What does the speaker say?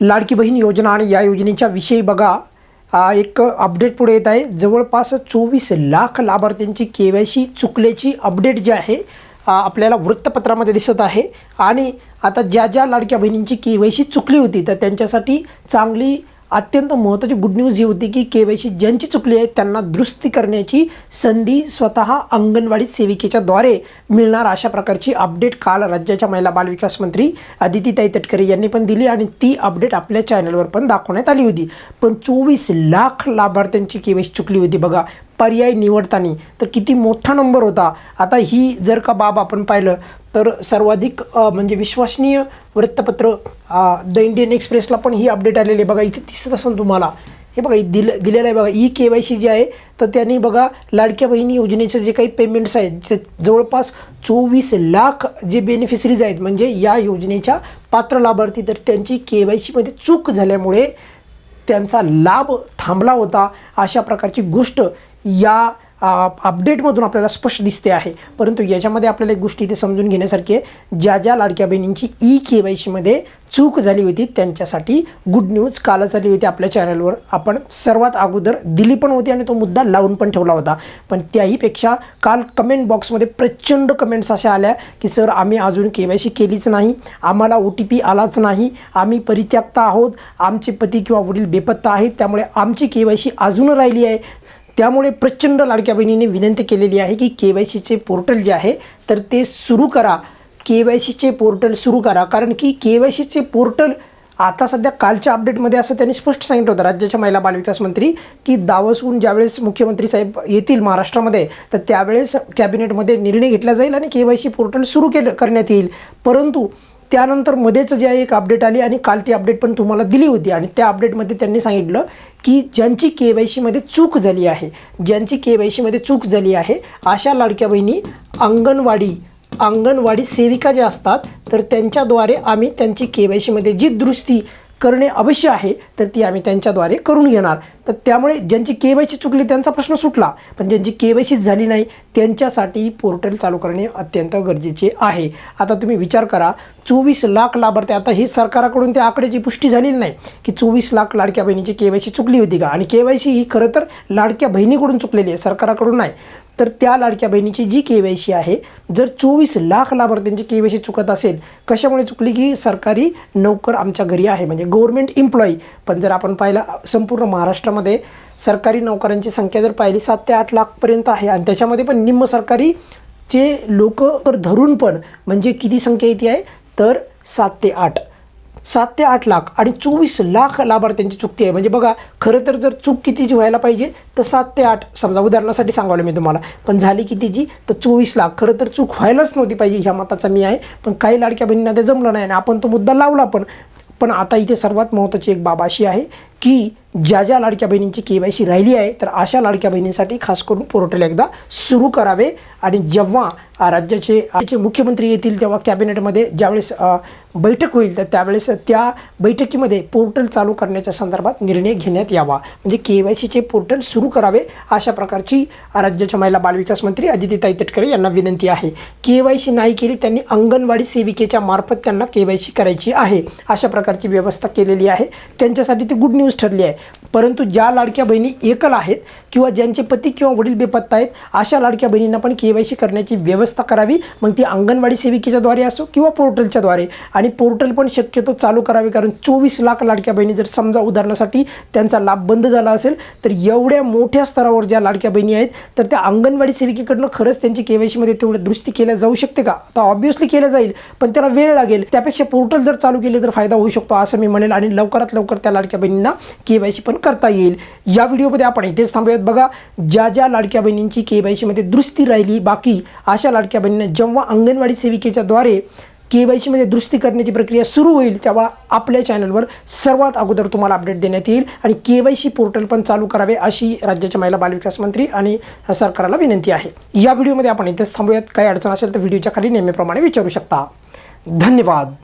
लाडकी बहीण योजना आणि या योजनेच्या विषयी बघा. एक अपडेट पुढे येत आहे. जवळपास चोवीस लाख लाभार्थ्यांची के वाय सी चुकल्याची अपडेट जी आहे आपल्याला वृत्तपत्रामध्ये दिसत आहे. आणि आता ज्या ज्या लाडक्या बहिणींची के वाय सी चुकली होती तर त्यांच्यासाठी चांगली अत्यंत महत्त्वाची गुड न्यूज ही होती की के वाय सी ज्यांची चुकली आहे त्यांना दुरुस्ती करण्याची संधी स्वतः अंगणवाडी सेविकेच्या द्वारे मिळणार अशा प्रकारची अपडेट काल राज्याच्या महिला बालविकास मंत्री आदितीताई तटकरे यांनी पण दिली आणि ती अपडेट आपल्या चॅनलवर पण दाखवण्यात आली होती. पण चोवीस लाख लाभार्थ्यांची के वाय सी चुकली होती बघा. पर्याय निवडताना. तर किती मोठा नंबर होता. आता ही जर का बाब आपण पाहिलं तर सर्वाधिक म्हणजे विश्वसनीय वृत्तपत्र द इंडियन एक्सप्रेसला पण ही अपडेट आलेली आहे. बघा इथे दिसत असेल तुम्हाला. हे बघा दिल दिलं दिलेलं आहे बघा. ई के वाय सी जे आहे तर त्यांनी बघा लाडक्या बहिणी योजनेचे जे काही पेमेंट्स आहेत जे जवळपास चोवीस लाख जे बेनिफिशरीज आहेत म्हणजे या योजनेच्या पात्र लाभार्थी तर त्यांची के वाय सीमध्ये चूक झाल्यामुळे त्यांचा लाभ थांबला होता. अशा प्रकारची गोष्ट या अपडेटमधून आपल्याला स्पष्ट दिसते आहे. परंतु याच्यामध्ये आपल्याला एक गोष्ट इथे समजून घेण्यासारखी आहे. ज्या ज्या लाडक्या बहिणींची ई के वाय सीमध्ये चूक झाली होती त्यांच्यासाठी गुड न्यूज कालच आली होती आपल्या चॅनलवर आपण सर्वात अगोदर दिली पण होती आणि तो मुद्दा लावून पण ठेवला होता. पण त्याहीपेक्षा काल कमेंट बॉक्समध्ये प्रचंड कमेंट्स अशा आल्या की सर आम्ही अजून के वाय सी केलीच नाही. आम्हाला ओ टी पी आलाच नाही. आम्ही परित्यक्ता आहोत. आमचे पती किंवा वडील बेपत्ता आहेत. त्यामुळे आमची के वाय सी अजून राहिली आहे. त्यामुळे प्रचंड लाडक्या बहिणीने विनंती केलेली आहे की के वाय सीचे पोर्टल जे आहे तर ते सुरू करा. के वाय सीचे पोर्टल सुरू करा. कारण की के वाय सीचे पोर्टल आता सध्या कालच्या अपडेटमध्ये असं त्यांनी स्पष्ट सांगितलं होतं राज्याच्या महिला बालविकास मंत्री की दावसहून ज्यावेळेस मुख्यमंत्री साहेब येतील महाराष्ट्रामध्ये तर त्यावेळेस कॅबिनेटमध्ये निर्णय घेतला जाईल आणि के वाय सी पोर्टल सुरू केलं करण्यात येईल. परंतु त्यानंतर मध्येच जे एक अपडेट आली आणि काल ती अपडेट पण तुम्हाला दिली होती आणि त्या अपडेटमध्ये त्यांनी सांगितलं की ज्यांची के वाय सीमध्ये चूक झाली आहे ज्यांची के वाय सीमध्ये चूक झाली आहे अशा लाडक्या बहिणी अंगणवाडी अंगणवाडी सेविका ज्या असतात तर त्यांच्याद्वारे आम्ही त्यांची के वाय सीमध्ये जी दुरुस्ती करणे अवश्य आहे तर ती आम्ही त्यांच्याद्वारे करून घेणार. तर त्यामुळे ज्यांची के वाय सी चुकली त्यांचा प्रश्न सुटला. पण ज्यांची के वाय सीच झाली नाही त्यांच्यासाठी पोर्टल चालू करणे अत्यंत गरजेचे आहे. आता तुम्ही विचार करा चोवीस लाख लाभार्थी आता ही सरकाराकडून त्या आकड्याची पुष्टी झालेली नाही की चोवीस लाख लाडक्या बहिणीची के वाय सी चुकली होती का? आणि के वाय सी ही खरं तर लाडक्या बहिणीकडून चुकलेली आहे सरकाराकडून नाही. तर त्या लाडक्या बहिणीची जी के वाय सी आहे जर चोवीस लाख लाभार्थ्यांची के वाय सी चुकत असेल कशामुळे चुकली की सरकारी नोकर आमच्या घरी आहे म्हणजे गव्हर्मेंट एम्प्लॉई पण जर आपण पाहिलं संपूर्ण महाराष्ट्रामध्ये सरकारी नोकऱ्यांची संख्या जर पाहिली सात ते आठ लाखपर्यंत आहे. आणि त्याच्यामध्ये पण निम्म सरकारीचे लोक धरून पण म्हणजे किती संख्या येते आहे? तर सात ते आठ. सात ते आठ लाख आणि चोवीस लाख लाभार्थ्यांची चुकती आहे. म्हणजे बघा खरं तर जर चूक कितीची व्हायला पाहिजे तर सात ते आठ समजा उदाहरणासाठी सांगावलं मी तुम्हाला पण झाली कितीची तर चोवीस लाख. खरं तर चूक व्हायलाच नव्हती पाहिजे ह्या मताचा मी आहे पण काही लाडक्या बहिणींना ते जमलं नाही आणि आपण तो मुद्दा लावला पण. पण आता इथे सर्वात महत्त्वाची एक बाब अशी आहे की ज्या ज्या लाडक्या बहिणींची के वाय सी राहिली आहे तर अशा लाडक्या बहिणींसाठी खास करून पोर्टल एकदा सुरू करावे. आणि जेव्हा राज्याचे राज्याचे मुख्यमंत्री येतील तेव्हा कॅबिनेटमध्ये ज्यावेळेस बैठक होईल तर त्यावेळेस त्या बैठकीमध्ये पोर्टल चालू करण्याच्या संदर्भात निर्णय घेण्यात यावा. म्हणजे के वाय सीचे पोर्टल सुरू करावे अशा प्रकारची राज्याच्या महिला बालविकास मंत्री अदितीताई तटकरे यांना विनंती आहे. के वाय सी नाही केली त्यांनी अंगणवाडी सेविकेच्या मार्फत त्यांना के वाय सी करायची आहे. अशा प्रकारची व्यवस्था केलेली आहे. त्यांच्यासाठी ती गुड न्यूज ठरली आहे. परंतु ज्या लाडक्या बहिणी एकल आहेत किंवा ज्यांचे पती किंवा वडील बेपत्ता आहेत अशा लाडक्या बहिणींना पण के वाय सी करण्याची व्यवस्था करावी. मग ती अंगणवाडी सेविकेच्या द्वारे असो किंवा पोर्टलच्या द्वारे. आणि पोर्टल पण शक्यतो चालू करावे कारण चोवीस लाख लाडक्या बहिणी जर समजा उदाहरणासाठी त्यांचा लाभ बंद झाला असेल तर एवढ्या मोठ्या स्तरावर ज्या लाडक्या बहिणी आहेत तर त्या अंगणवाडी सेविकेकडनं खरंच त्यांची के वाय सीमध्ये तेवढं दुरुस्ती केल्या जाऊ शकते का? आता ऑब्व्हियसली केलं जाईल पण त्याला वेळ लागेल. त्यापेक्षा पोर्टल जर चालू केले तर फायदा होऊ शकतो असं मी म्हणेल. आणि लवकरात लवकर त्या लाडक्या बहिणींना के वाय सी पण करता येईल. या व्हिडिओमध्ये आपण इथेच थांबूयात. बघा ज्या ज्या लाडक्या बहिणींची के वाय सीमध्ये दुरुस्ती राहिली बाकी अशा लाडक्या बहिणींना जेव्हा अंगणवाडी सेविकेच्या द्वारे के वाय सीमध्ये दुरुस्ती करण्याची प्रक्रिया सुरू होईल तेव्हा आपल्या चॅनलवर सर्वात अगोदर तुम्हाला अपडेट देण्यात येईल आणि के वाय सी पोर्टल पण चालू करावे अशी राज्याच्या महिला बालविकास मंत्री आणि सरकारला विनंती आहे. या व्हिडिओमध्ये आपण इथेच थांबूयात. काही अडचण असेल तर व्हिडिओच्या खाली नेहमीप्रमाणे विचारू शकता. धन्यवाद.